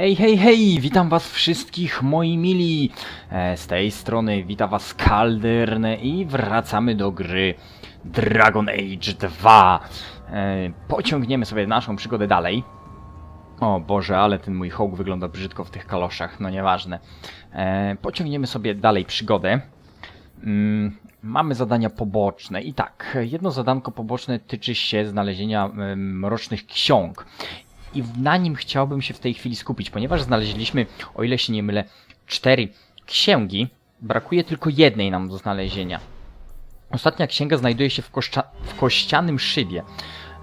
Hej, hej, hej! Witam was wszystkich, moi mili! E, z tej strony wita was Kaldern i wracamy do gry Dragon Age 2. E, pociągniemy sobie naszą przygodę dalej. O Boże, ale ten mój hołd wygląda brzydko w tych kaloszach, no nieważne. E, pociągniemy sobie dalej przygodę. Mm, mamy zadania poboczne i tak, jedno zadanko poboczne tyczy się znalezienia mrocznych ksiąg. I na nim chciałbym się w tej chwili skupić, ponieważ znaleźliśmy, o ile się nie mylę, cztery księgi. Brakuje tylko jednej nam do znalezienia. Ostatnia księga znajduje się w, w kościanym szybie.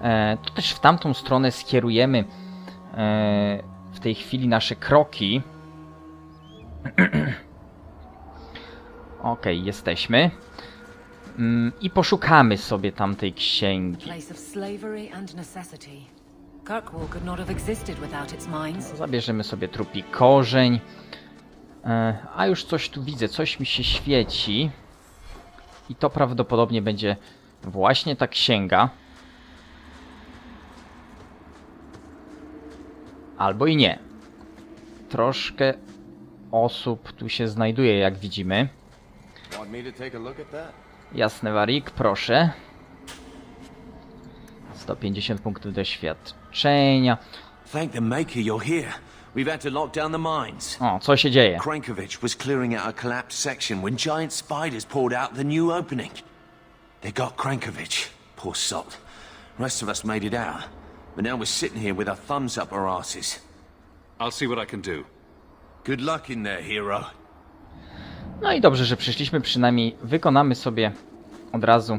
E, to też w tamtą stronę skierujemy e, w tej chwili nasze kroki. Okej, jesteśmy. Mm, I poszukamy sobie tamtej księgi. Kirkwall could not have existed without its mines. Zabierzemy sobie trupi korzeń. E, a już coś tu widzę, coś mi się świeci. I to prawdopodobnie będzie właśnie ta księga. Albo i nie. Troszkę osób tu się znajduje, jak widzimy. Want me to take a look at that? Jasny warik, proszę. 150 punktów doświadczenia. Thank the Maker you're here. We've had to lock down the mines. O, co się dzieje? Krankovich was clearing out a collapsed section when giant spiders poured out the new opening. They got Krankovich. Poor salt. Rest of us made it out. But now we're sitting here with our thumbs up our asses. I'll see what I can do. Good luck in there, hero. No i dobrze, że przyszliśmy, przynajmniej wykonamy sobie od razu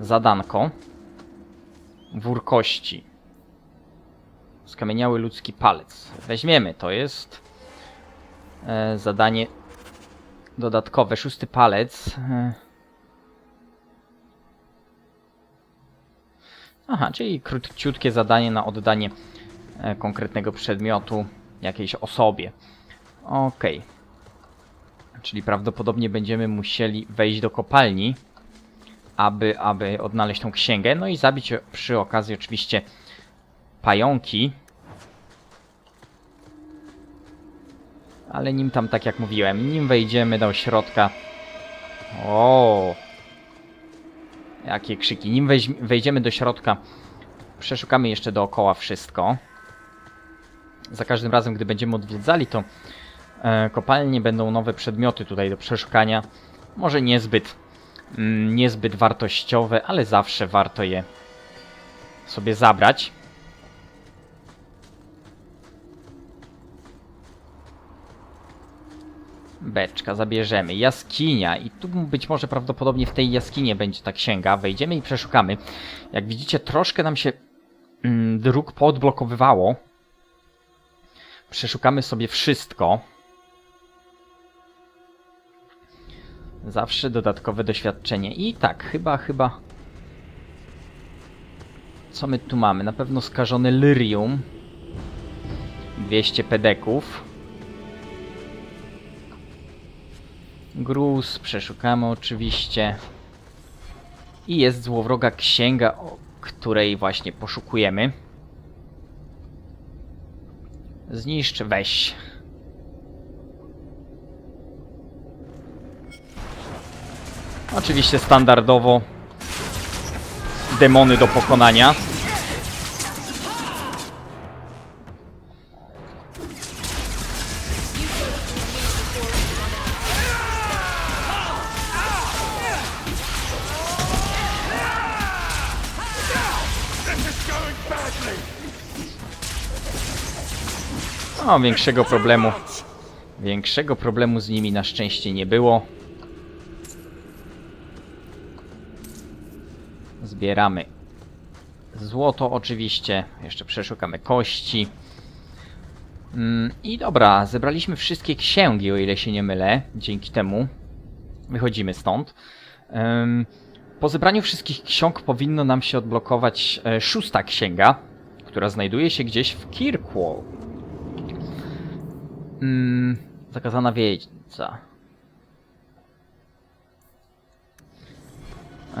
zadanko. Wór kości. Skamieniały ludzki palec. Weźmiemy, to jest e, zadanie dodatkowe. Szósty palec. E. Aha, czyli króciutkie zadanie na oddanie e, konkretnego przedmiotu jakiejś osobie. Okej. Czyli prawdopodobnie będziemy musieli wejść do kopalni, aby, aby odnaleźć tą księgę. No i zabić przy okazji oczywiście pająki. Ale nim tam, tak jak mówiłem, nim wejdziemy do środka... O, Jakie krzyki. Nim wejdziemy do środka, przeszukamy jeszcze dookoła wszystko. Za każdym razem, gdy będziemy odwiedzali, to e, kopalnie będą nowe przedmioty tutaj do przeszukania. Może niezbyt, niezbyt wartościowe, ale zawsze warto je sobie zabrać. Beczka, zabierzemy. Jaskinia. I tu być może prawdopodobnie w tej jaskinie będzie ta księga. Wejdziemy i przeszukamy. Jak widzicie, troszkę nam się mm, dróg poodblokowywało. Przeszukamy sobie wszystko. Zawsze dodatkowe doświadczenie. I tak, chyba, chyba... Co my tu mamy? Na pewno skażony lyrium. 200 pedeków. Gruz, przeszukamy oczywiście. I jest złowroga księga, o której właśnie poszukujemy. Zniszcz, weź. Oczywiście standardowo demony do pokonania. O, większego problemu. Większego problemu z nimi na szczęście nie było. Zbieramy złoto oczywiście. Jeszcze przeszukamy kości. Mm, I dobra, zebraliśmy wszystkie księgi, o ile się nie mylę. Dzięki temu wychodzimy stąd. Po zebraniu wszystkich ksiąg powinno nam się odblokować e, szósta księga, która znajduje się gdzieś w Kirkwall. Mm, zakazana wiedźca.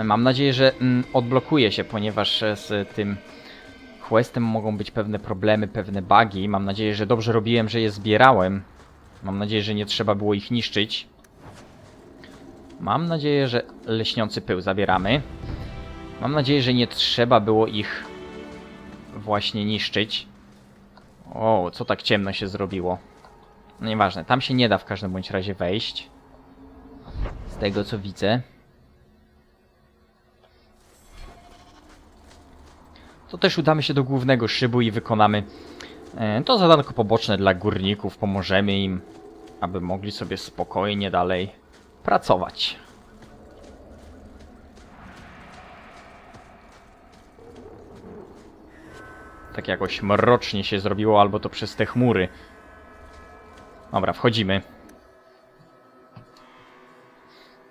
Mam nadzieję, że mm, odblokuje się, ponieważ e, z tym questem mogą być pewne problemy, pewne bugi. Mam nadzieję, że dobrze robiłem, że je zbierałem. Mam nadzieję, że nie trzeba było ich niszczyć. Mam nadzieję, że leśniący pył zabieramy. Mam nadzieję, że nie trzeba było ich właśnie niszczyć. O, co tak ciemno się zrobiło? No nieważne, tam się nie da w każdym bądź razie wejść. Z tego co widzę. To też udamy się do głównego szybu i wykonamy e, to zadanko poboczne dla górników. Pomożemy im, aby mogli sobie spokojnie dalej pracować. Tak jakoś mrocznie się zrobiło, albo to przez te chmury. Dobra, wchodzimy.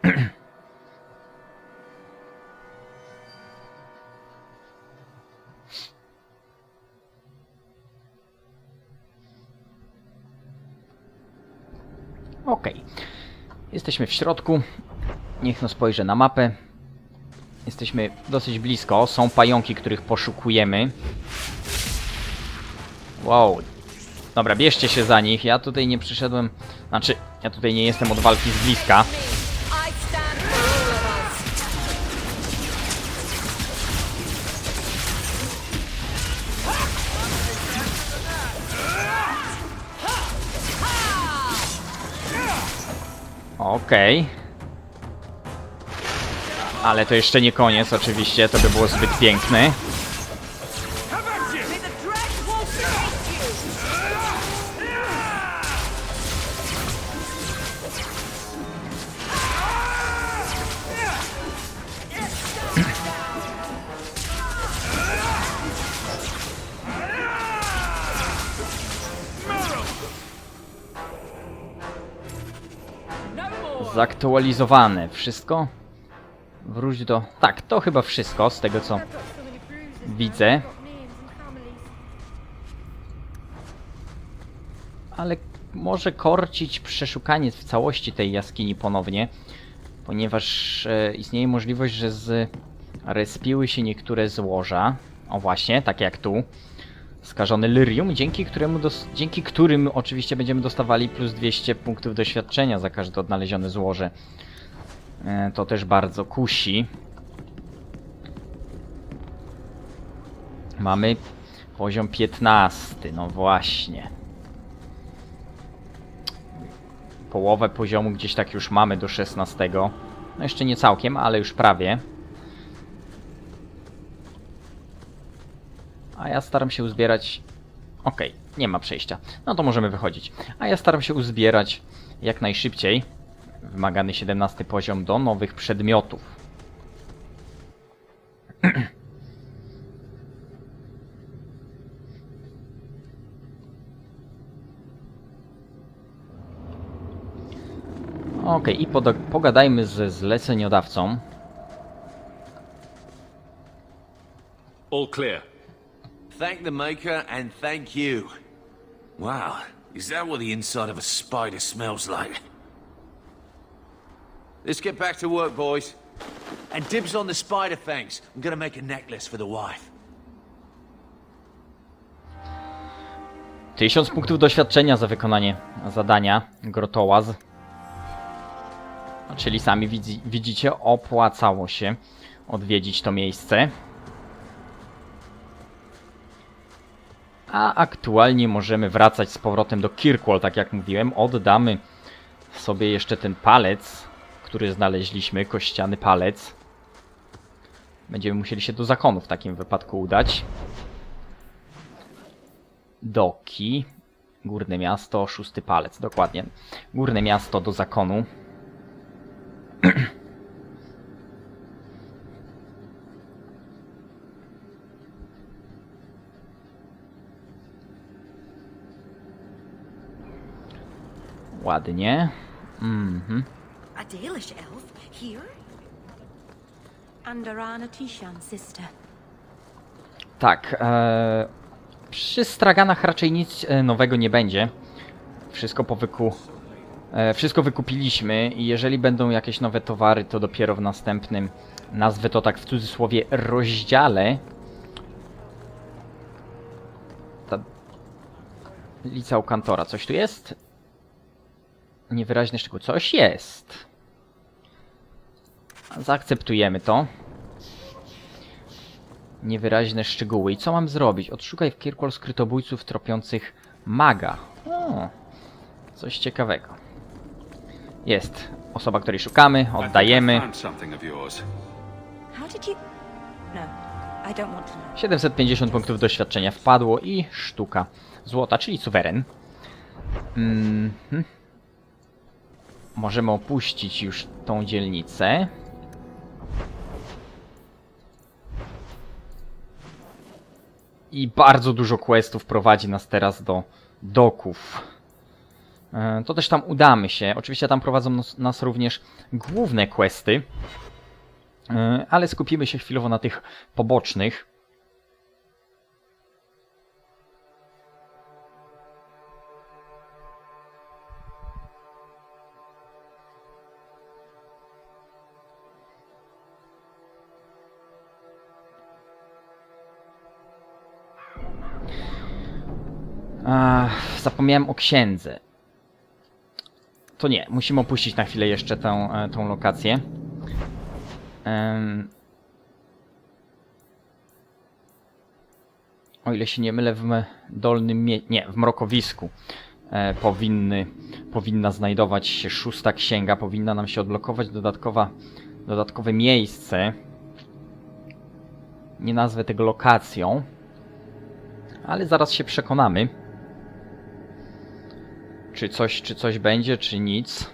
Jesteśmy w środku. Niech no spojrzę na mapę. Jesteśmy dosyć blisko. Są pająki, których poszukujemy. Wow. Dobra, bierzcie się za nich. Ja tutaj nie przyszedłem... Znaczy, ja tutaj nie jestem od walki z bliska. Okej. Ale to jeszcze nie koniec, oczywiście. To by było zbyt piękne. Zaktualizowane. Wszystko? Wróć do... Tak, to chyba wszystko z tego co widzę. Ale może korcić przeszukanie w całości tej jaskini ponownie, ponieważ e, istnieje możliwość, że z respiły się niektóre złoża. O właśnie, tak jak tu. Skażony Lyrium, dzięki, któremu dzięki którym oczywiście będziemy dostawali plus 200 punktów doświadczenia za każde odnalezione złoże. E, to też bardzo kusi. Mamy poziom 15, no właśnie. Połowę poziomu gdzieś tak już mamy do 16. No jeszcze nie całkiem, ale już prawie. A ja staram się uzbierać... Okej, nie ma przejścia. No to możemy wychodzić. A ja staram się uzbierać jak najszybciej wymagany 17 poziom do nowych przedmiotów. Okej, i pogadajmy ze zleceniodawcą. All clear. Thank the Maker and thank you. Wow, is that what the inside of a spider smells like? Let's get back to work, boys. And dibs on the spider fangs. I'm gonna make a necklace for the wife. 1000 punktów doświadczenia za wykonanie zadania Grotołaz. Czyli sami widzi, widzicie, opłacało się odwiedzić to miejsce. A aktualnie możemy wracać z powrotem do Kirkwall, tak jak mówiłem. Oddamy sobie jeszcze ten palec, który znaleźliśmy, kościany palec. Będziemy musieli się do zakonu w takim wypadku udać. Doki. Górne miasto, szósty palec, dokładnie. Górne miasto do zakonu. Ładnie. Mhm. A Dalish elf here? Andarana Tishan, sister. Tak, e, przy straganach raczej nic e, nowego nie będzie. Wszystko po wyku... E, wszystko wykupiliśmy i jeżeli będą jakieś nowe towary, to dopiero w następnym, nazwę to tak w cudzysłowie, rozdziale Liceum Kantora. Coś tu jest? Niewyraźny szczegół. Coś jest. Zaakceptujemy to. Niewyraźne szczegóły. I co mam zrobić? Odszukaj w Kirkwall skrytobójców tropiących maga. O, coś ciekawego. Jest osoba, której szukamy, oddajemy. found something of yours. How did you... No. 750 punktów doświadczenia wpadło i sztuka złota, czyli suweren. Mhm. Możemy opuścić już tą dzielnicę. I bardzo dużo questów prowadzi nas teraz do doków. E, To też tam udamy się. Oczywiście tam prowadzą nas, również główne questy. E, Ale skupimy się chwilowo na tych pobocznych. Zapomniałem o księdze. To nie, musimy opuścić na chwilę jeszcze tę, e, tą lokację. O ile się nie mylę, w dolnym mie- nie, w mrokowisku e, powinny, powinna znajdować się szósta księga, powinna nam się odblokować dodatkowa, dodatkowe miejsce. Nie nazwę tego lokacją, ale zaraz się przekonamy. Czy coś, czy coś będzie, czy nic.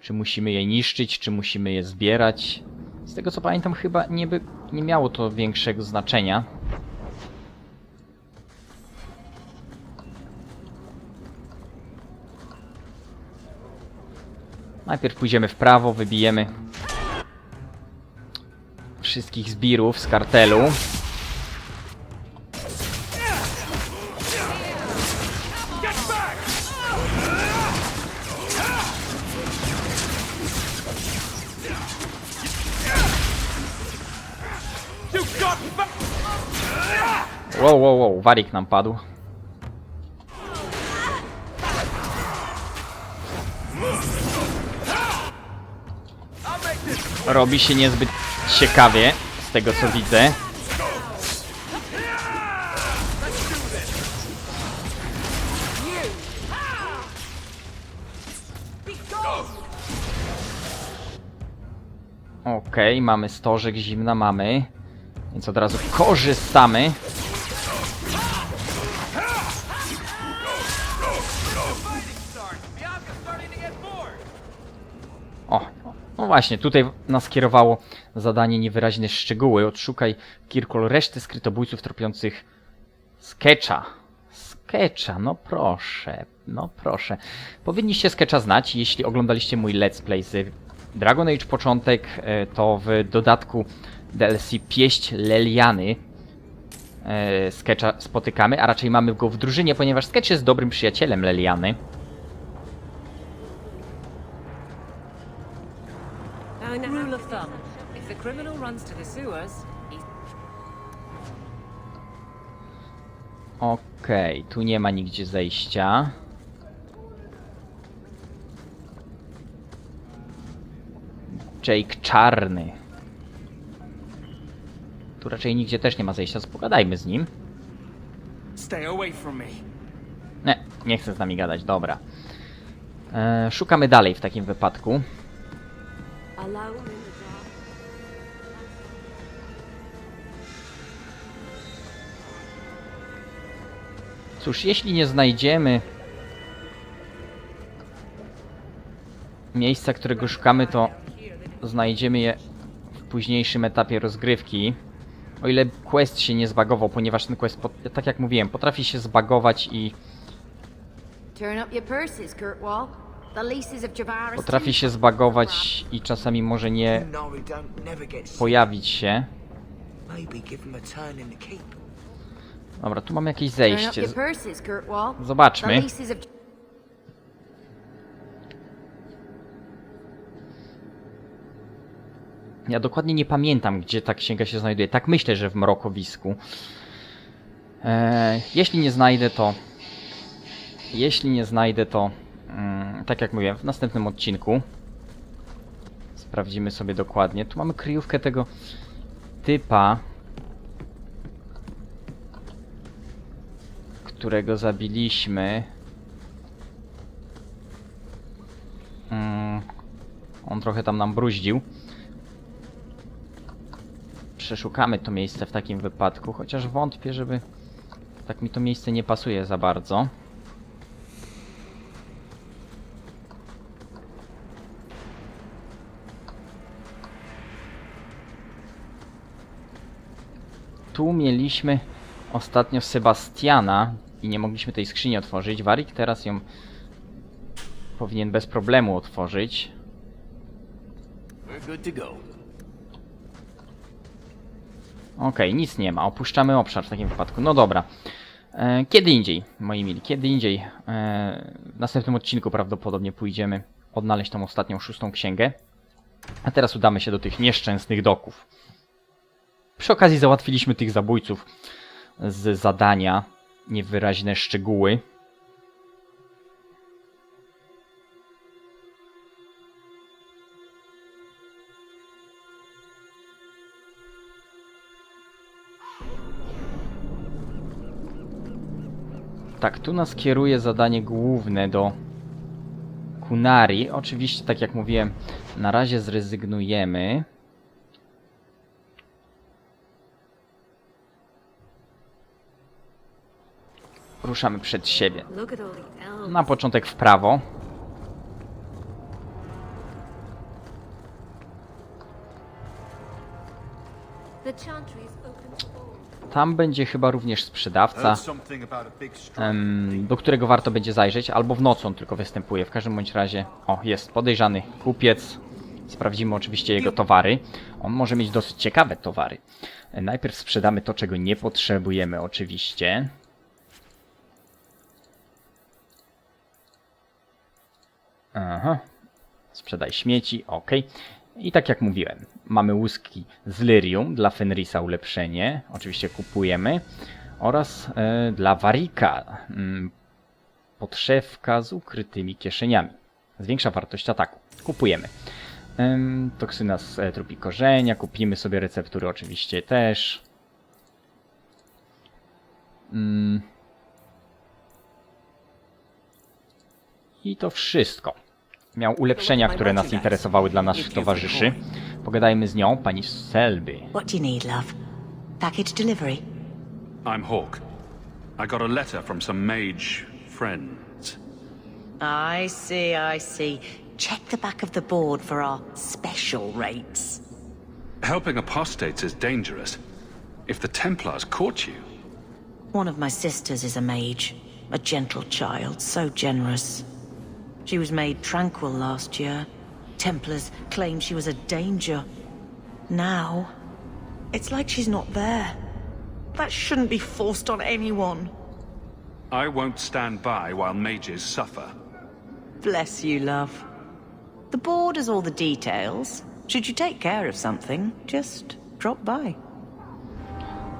Czy musimy je niszczyć, czy musimy je zbierać. Z tego co pamiętam, chyba nie, by, nie miało to większego znaczenia. Najpierw pójdziemy w prawo, wybijemy wszystkich zbirów z kartelu. Wow, wow, wow, warik nam padł. Robi się niezbyt ciekawie, z tego co widzę. Okej, mamy stożek zimna, mamy. Więc od razu korzystamy. Właśnie, tutaj nas kierowało zadanie niewyraźne szczegóły. Odszukaj Kirkol reszty skrytobójców tropiących Sketcha. Sketcha, no proszę, no proszę. Powinniście Sketcha znać, jeśli oglądaliście mój let's play z Dragon Age początek, e, to w dodatku DLC Pieść Leliany e, Sketcha spotykamy, a raczej mamy go w drużynie, ponieważ Sketch jest dobrym przyjacielem Leliany. Rule of thumb. If the criminal runs to the sewers, he's Okej, tu nie ma nigdzie zejścia. Jake Czarny. Tu raczej nigdzie też nie ma zejścia, więc pogadajmy z nim. Stay away from me. Nie, nie chce z nami gadać, dobra. E, szukamy dalej w takim wypadku. Alone in Cóż, jeśli nie znajdziemy miejsca, którego szukamy, to znajdziemy je w późniejszym etapie rozgrywki. O ile quest się nie zbagował, ponieważ ten quest, tak jak mówiłem, potrafi się zbagować i potrafi się zbagować i czasami może nie No, pojawić się. Maybe give him a turn in the keep. Dobra, tu mamy jakieś zejście. Zobaczmy. Ja dokładnie nie pamiętam, gdzie ta księga się znajduje. Tak myślę, że w Mrokowisku. E, jeśli nie znajdę to... Jeśli nie znajdę to... Mm, tak jak mówię, w następnym odcinku sprawdzimy sobie dokładnie. Tu mamy kryjówkę tego typa, którego zabiliśmy. Mm, on trochę tam nam bruździł. Przeszukamy to miejsce w takim wypadku, chociaż wątpię, żeby... Tak mi to miejsce nie pasuje za bardzo. Tu mieliśmy ostatnio Sebastiana i nie mogliśmy tej skrzyni otworzyć. Warik teraz ją powinien bez problemu otworzyć. Okej, nic nie ma. Opuszczamy obszar w takim wypadku. No dobra. E, kiedy indziej, moi mili, kiedy indziej. E, w następnym odcinku prawdopodobnie pójdziemy odnaleźć tą ostatnią szóstą księgę. A teraz udamy się do tych nieszczęsnych doków. Przy okazji załatwiliśmy tych zabójców z zadania. Niewyraźne szczegóły. Tak, tu nas kieruje zadanie główne do Kunari. Oczywiście, tak jak mówiłem, na razie zrezygnujemy. Ruszamy przed siebie. Na początek w prawo. Tam będzie chyba również sprzedawca, em, do którego warto będzie zajrzeć, albo w nocy on tylko występuje. W każdym bądź razie, o, jest podejrzany kupiec. Sprawdzimy oczywiście jego towary. On może mieć dosyć ciekawe towary. Najpierw sprzedamy to, czego nie potrzebujemy, oczywiście. Aha. Sprzedaj śmieci, ok. I tak jak mówiłem, mamy łuski z Lyrium dla Fenrisa ulepszenie, oczywiście kupujemy, oraz e, dla Warika mm, podszewka z ukrytymi kieszeniami. Zwiększa wartość ataku. Kupujemy. Em, toksyna z e, trupi korzenia, kupimy sobie receptury oczywiście też. Mm. I to wszystko. Miał ulepszenia, które nas interesowały dla naszych towarzyszy. Pogadajmy z nią, pani Selby. What do you need, love? Package delivery? I'm Hawk. I got a letter from some mage friends. I see, I see. Check the back of the board for our special rates. Helping apostates is dangerous. If the Templars caught you, One of my sisters is a mage. A gentle child, so generous. She was made tranquil last year. Templars claimed she was a danger. Now, it's like she's not there. That shouldn't be forced on anyone. I won't stand by while mages suffer. Bless you, love. The board has all the details. Should you take care of something, just drop by.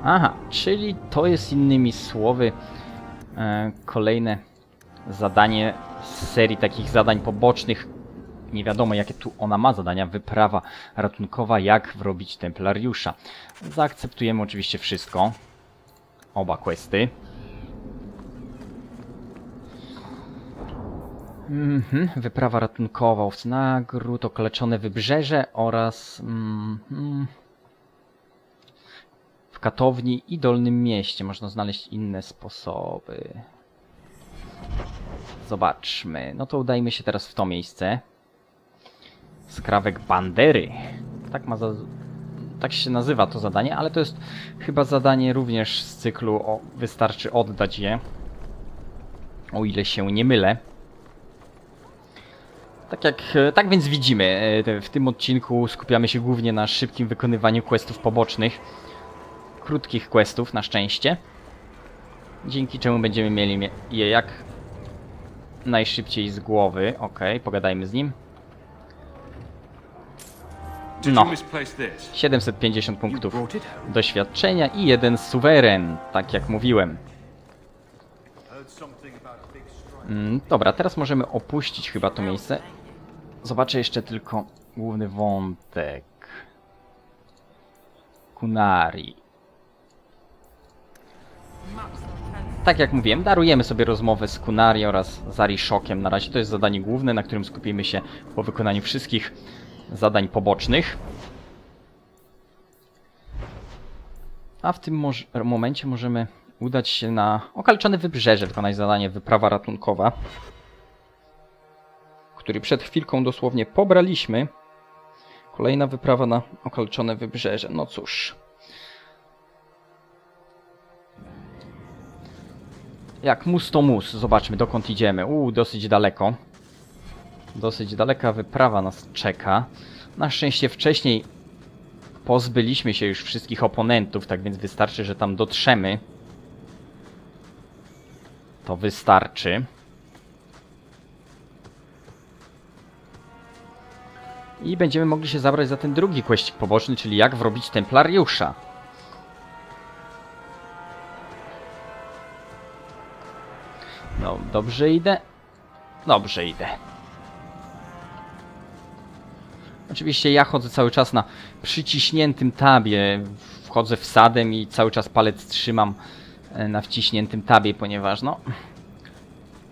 Aha, czyli to jest innymi słowy e, kolejne zadanie z serii takich zadań pobocznych. Nie wiadomo jakie tu ona ma zadania. Wyprawa ratunkowa, jak wrobić Templariusza. Zaakceptujemy oczywiście wszystko. Oba questy. Mhm, wyprawa ratunkowa, łowcy nagród, okaleczone wybrzeże oraz... Mhm, w katowni i dolnym mieście można znaleźć inne sposoby. Zobaczmy. No to udajmy się teraz w to miejsce. Skrawek Bandery. Tak ma za... Tak się nazywa to zadanie, ale to jest chyba zadanie również z cyklu o wystarczy oddać je. O ile się nie mylę. Tak jak, tak więc widzimy, e, w tym odcinku skupiamy się głównie na szybkim wykonywaniu questów pobocznych krótkich questów na szczęście. Dzięki czemu będziemy mieli mie- je jak najszybciej z głowy. Ok, pogadajmy z nim. No. you misplace this? 750 punktów doświadczenia i jeden suweren, tak jak mówiłem. Mm, dobra, teraz możemy opuścić chyba to miejsce. Zobaczę jeszcze tylko główny wątek. Kunari. Tak jak mówiłem, darujemy sobie rozmowę z Kunari oraz Zarishokiem. Na razie to jest zadanie główne, na którym skupimy się po wykonaniu wszystkich zadań pobocznych. A w tym moż- momencie możemy udać się na okaleczone wybrzeże, wykonać zadanie wyprawa ratunkowa, który przed chwilką dosłownie pobraliśmy. Kolejna wyprawa na okaleczone wybrzeże. No cóż. Jak mus to mus. Zobaczmy dokąd idziemy. Uuu, dosyć daleko. Dosyć daleka wyprawa nas czeka. Na szczęście wcześniej pozbyliśmy się już wszystkich oponentów, tak więc wystarczy, że tam dotrzemy. To wystarczy. I będziemy mogli się zabrać za ten drugi kwestik poboczny, czyli jak wrobić Templariusza. No, dobrze idę. Dobrze idę. Oczywiście ja chodzę cały czas na przyciśniętym tabie. Wchodzę wsadem i cały czas palec trzymam e, na wciśniętym tabie, ponieważ no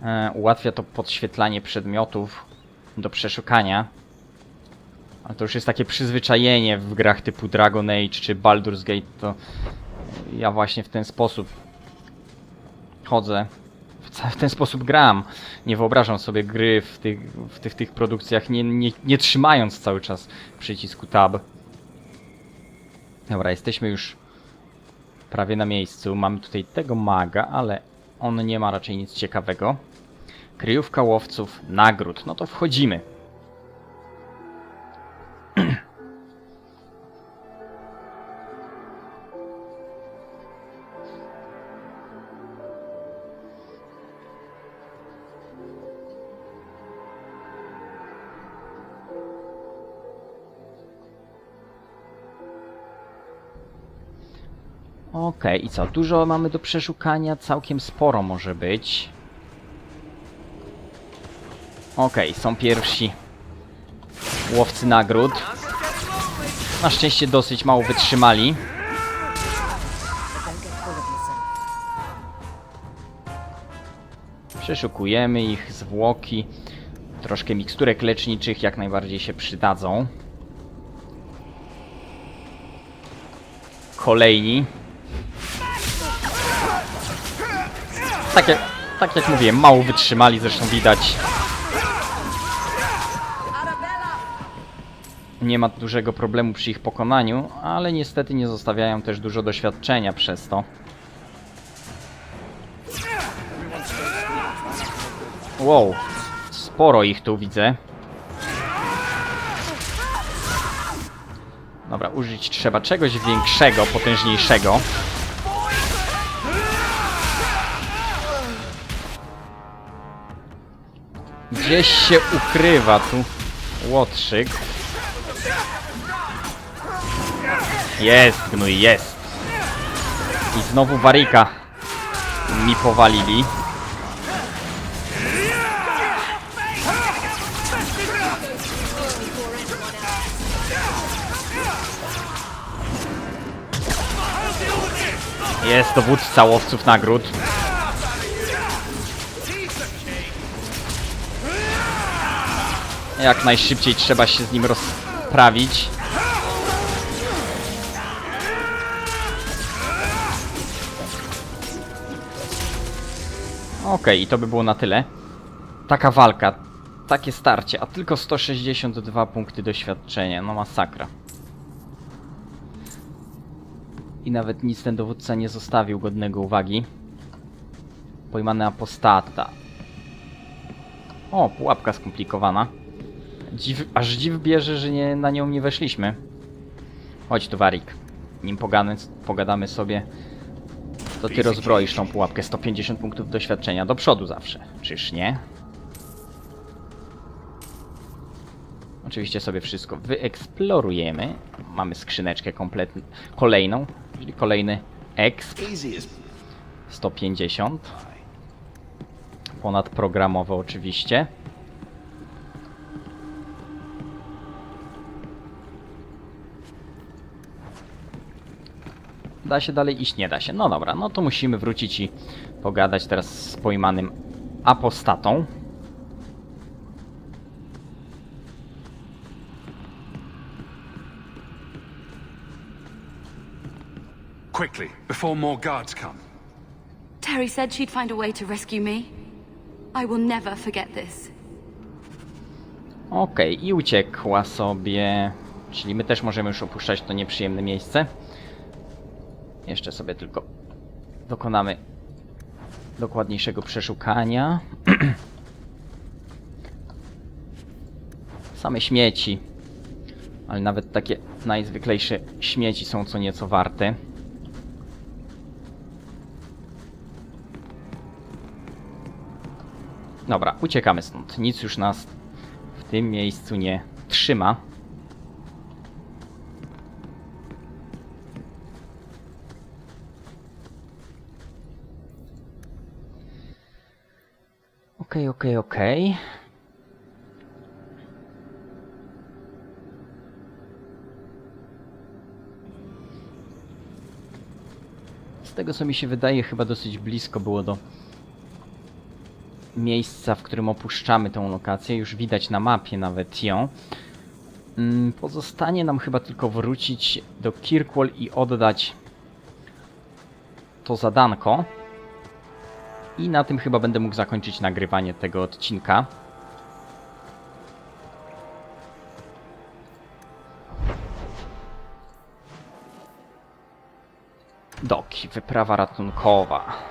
e, ułatwia to podświetlanie przedmiotów do przeszukania. Ale to już jest takie przyzwyczajenie w grach typu Dragon Age czy Baldur's Gate, to ja właśnie w ten sposób chodzę. W ten sposób gram. Nie wyobrażam sobie gry w tych, w tych, tych produkcjach, nie, nie, nie trzymając cały czas przycisku tab. Dobra, jesteśmy już prawie na miejscu. Mamy tutaj tego maga, ale on nie ma raczej nic ciekawego. Kryjówka łowców, nagród. No to wchodzimy. Okej, i co? Dużo mamy do przeszukania, całkiem sporo może być. Okej, są pierwsi łowcy nagród. Na szczęście dosyć mało wytrzymali. Przeszukujemy ich zwłoki. Troszkę miksturek leczniczych jak najbardziej się przydadzą. Kolejni. Tak jak, tak jak mało wytrzymali, zresztą widać. Nie ma dużego problemu przy ich pokonaniu, ale niestety nie zostawiają też dużo doświadczenia przez to. Wow, sporo ich tu widzę. Dobra, użyć trzeba czegoś większego, potężniejszego. Gdzieś się ukrywa tu łotrzyk. Jest, gnój, jest. I znowu warika mi powalili. Jest dowódca łowców nagród. Jak najszybciej trzeba się z nim rozprawić. Okej, i to by było na tyle. Taka walka, takie starcie, a tylko 162 punkty doświadczenia, no masakra. I nawet nic ten dowódca nie zostawił godnego uwagi. Pojmany apostata. O, pułapka skomplikowana. Dziw, aż dziw bierze, że nie, na nią nie weszliśmy. Chodź tu, Warik. Nim pogany, pogadamy sobie, to ty rozbroisz tą pułapkę. 150 punktów doświadczenia do przodu zawsze. Czyż nie? Oczywiście sobie wszystko wyeksplorujemy. Mamy skrzyneczkę kompletną, kolejną, czyli kolejny exp Easy as 150. Ponadprogramowe oczywiście. Da się dalej iść? Nie da się. No dobra, no to musimy wrócić i pogadać teraz z pojmanym apostatą. Quickly, before more guards come. Terry said she'd find a way to rescue me. I will never forget this. Okej, i uciekła sobie. Czyli my też możemy już opuszczać to nieprzyjemne miejsce. Jeszcze sobie tylko dokonamy dokładniejszego przeszukania. Same śmieci. Ale nawet takie najzwyklejsze śmieci są co nieco warte. Dobra, uciekamy stąd. Nic już nas w tym miejscu nie trzyma. Okej, okej, okej. Z tego co mi się wydaje, chyba dosyć blisko było do miejsca, w którym opuszczamy tą lokację. Już widać na mapie nawet ją. Mm, Pozostanie nam chyba tylko wrócić do Kirkwall i oddać to zadanko. I na tym chyba będę mógł zakończyć nagrywanie tego odcinka. Doki, wyprawa ratunkowa.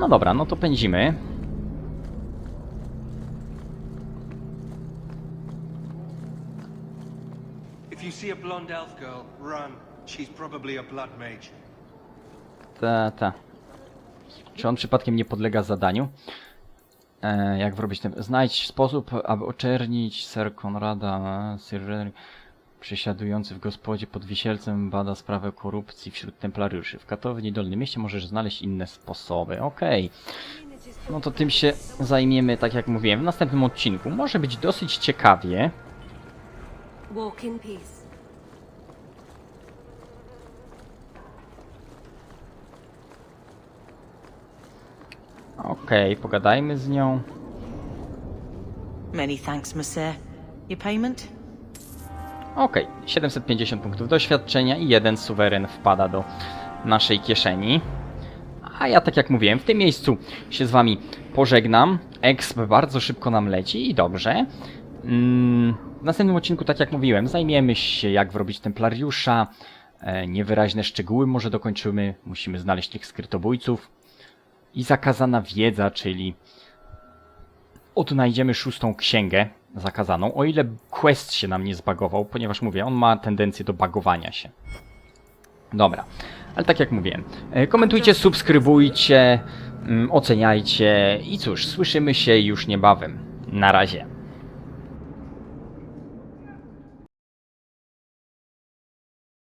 No dobra, no to pędzimy. Ta, ta. Czy on przypadkiem nie podlega zadaniu? E, jak wyrobić ten... Znajdź sposób, aby oczernić Sir Konrada Sir przesiadujący w gospodzie pod Wisielcem bada sprawę korupcji wśród templariuszy. W Katowni Dolnym Mieście możesz znaleźć inne sposoby. Okej. No to tym się zajmiemy, tak jak mówiłem, w następnym odcinku. Może być dosyć ciekawie. Walk in peace. Okej, pogadajmy z nią. Many thanks, monsieur. Your payment? Okej, 750 punktów doświadczenia i jeden suweren wpada do naszej kieszeni. A ja, tak jak mówiłem, w tym miejscu się z wami pożegnam. Exp bardzo szybko nam leci i dobrze. Mm, w następnym odcinku, tak jak mówiłem, zajmiemy się jak wrobić templariusza. E, niewyraźne szczegóły może dokończymy. Musimy znaleźć tych skrytobójców. I zakazana wiedza, czyli odnajdziemy szóstą księgę zakazaną, o ile quest się nam nie zbagował, ponieważ mówię, on ma tendencję do bagowania się. Dobra, ale tak jak mówiłem, e, komentujcie, subskrybujcie, mm, oceniajcie i cóż, słyszymy się już niebawem. Na razie.